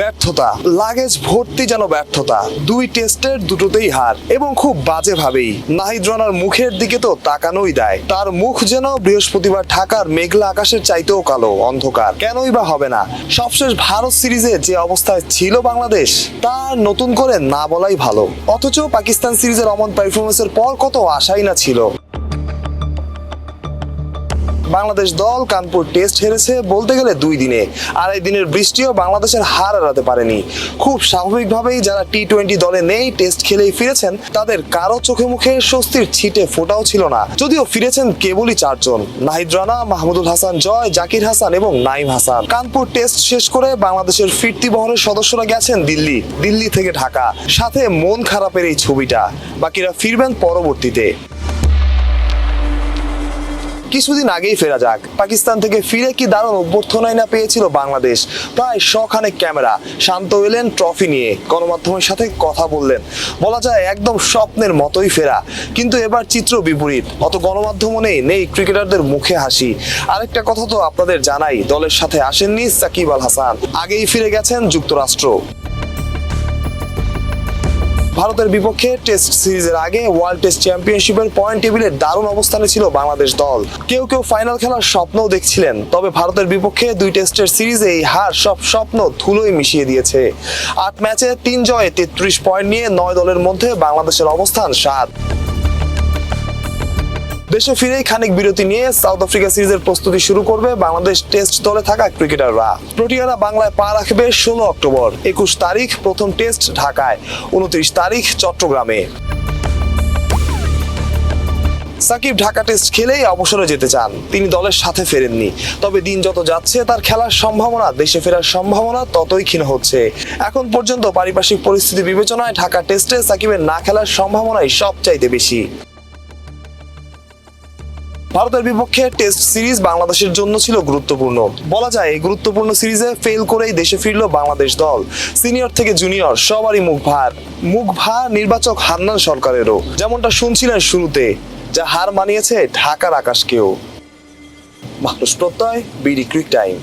ব্যর্থতা। লাগেজ ভর্তি যেন ব্যর্থতা। দুই টেস্টের দুটোতেই হার, এবং খুব বাজে ভাবেই নাহিদ রানার মুখের দিকে তো তাকানোই দেয়। তার মুখ যেন বৃহস্পতিবার ঢাকার মেঘলা আকাশের চাইতেও কালো, অন্ধকার। কেনই বা হবে না? সবশেষ ভারত সিরিজে যে অবস্থায় ছিল বাংলাদেশ, তা নতুন করে না বলাই ভালো। অথচ পাকিস্তান সিরিজের অমন পারফরমেন্সের পর কত আশাই না ছিল। বাংলাদেশ দল কানপুর টেস্ট হেরেছে বলতে গেলে দুই দিনে। আর এই দিনের বৃষ্টিও বাংলাদেশের হার এড়াতে পারেনি। খুব স্বাভাবিকভাবেই যারা টি টোয়েন্টি দলে নেই, টেস্ট খেলেই ফিরেছেন, তাদের কারও চোখে মুখে স্বস্তির ছিটে ফোটাও ছিল না। যদিও ফিরেছেন কেবলই চারজন, নাহিদ রানা, মাহমুদুল হাসান জয়, জাকির হাসান এবং নাইম হাসান। কানপুর টেস্ট শেষ করে বাংলাদেশের ফিরতি বহরের সদস্যরা গেছেন দিল্লি দিল্লি থেকে ঢাকা। সাথে মন খারাপের এই ছবিটা। বাকিরা ফিরবেন পরবর্তীতে। কিছুদিন আগেই ফেরা যাক। পাকিস্তান থেকে ফিরে কি দারুণ অভ্যর্থনাই না পেয়েছিল বাংলাদেশ? প্রায় শখানেক ক্যামেরা শান্ত এলেন ট্রফি নিয়ে। গণমাধ্যমের সাথে কথা বললেন। বলা যায় একদম স্বপ্নের মতোই ফেরা। কিন্তু এবার চিত্র বিপরীত। অত গণমাধ্যম নেই নেই ক্রিকেটারদের মুখে হাসি। আরেকটা কথা তো আপনাদের জানাই, দলের সাথে আসেননি সাকিব আল হাসান। আগেই ফিরে গেছেন যুক্তরাষ্ট্র। ভারতের বিপক্ষে টেস্ট সিরিজের আগে ওয়ার্ল্ড টেস্ট চ্যাম্পিয়নশিপের পয়েন্ট টেবিলে দারুণ অবস্থানে ছিল বাংলাদেশ দল। কেউ কেউ ফাইনাল খেলার স্বপ্নও দেখছিলেন, তবে ভারতের বিপক্ষে দুই টেস্টের সিরিজে এই হার সব স্বপ্ন ধুলোই মিশিয়ে দিয়েছে। আট ম্যাচে তিন জয়ে তেত্রিশ পয়েন্ট নিয়ে নয় দলের মধ্যে বাংলাদেশের অবস্থান সাত। দেশে ফিরেই খানিক বিরতি নিয়ে সাউথ আফ্রিকা সিরিজের প্রস্তুতি শুরু করবে বাংলাদেশ টেস্ট দলে থাকা ক্রিকেটাররা। প্রোটিয়ারা বাংলায় পা রাখবে ষোলো অক্টোবর, একুশ তারিখ প্রথম টেস্ট ঢাকায়, উনত্রিশ তারিখ চট্টগ্রামে। সাকিব ঢাকা টেস্ট খেলেই অবসরে যেতে চান, তিনি দলের সাথে ফেরেননি। তবে দিন যত যাচ্ছে, তার খেলার সম্ভাবনা, দেশে ফেরার সম্ভাবনা ততই ক্ষীণ হচ্ছে। এখন পর্যন্ত পারিপার্শ্বিক পরিস্থিতি বিবেচনায় ঢাকা টেস্টে সাকিবের না খেলার সম্ভাবনাই সবচাইতে বেশি। ভারতের বিপক্ষে টেস্ট সিরিজ বাংলাদেশের জন্য ছিল গুরুত্বপূর্ণ। বলা যায়, এই গুরুত্বপূর্ণ সিরিজে ফেল করেই দেশে ফিরল বাংলাদেশ দল। সিনিয়র থেকে জুনিয়র সবারই মুখ ভার। মুখ ভার নির্বাচক হান্নান সরকারেরও। যেমনটা শুনছিলেন শুরুতে, যা হার মানিয়েছে ঢাকার আকাশকেও। মানুষ প্রত্যয়, বিডি ক্রিক টাইম।